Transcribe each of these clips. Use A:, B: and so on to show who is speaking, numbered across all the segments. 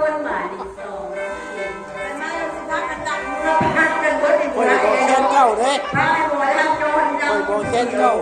A: คน
B: หมาดี
A: สองมัมาแล้วสิพักกันดักเราพักกันเบิดอีกคนเก่าเด้พักกันบ่ทันโจรเจ้า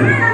A: Yeah.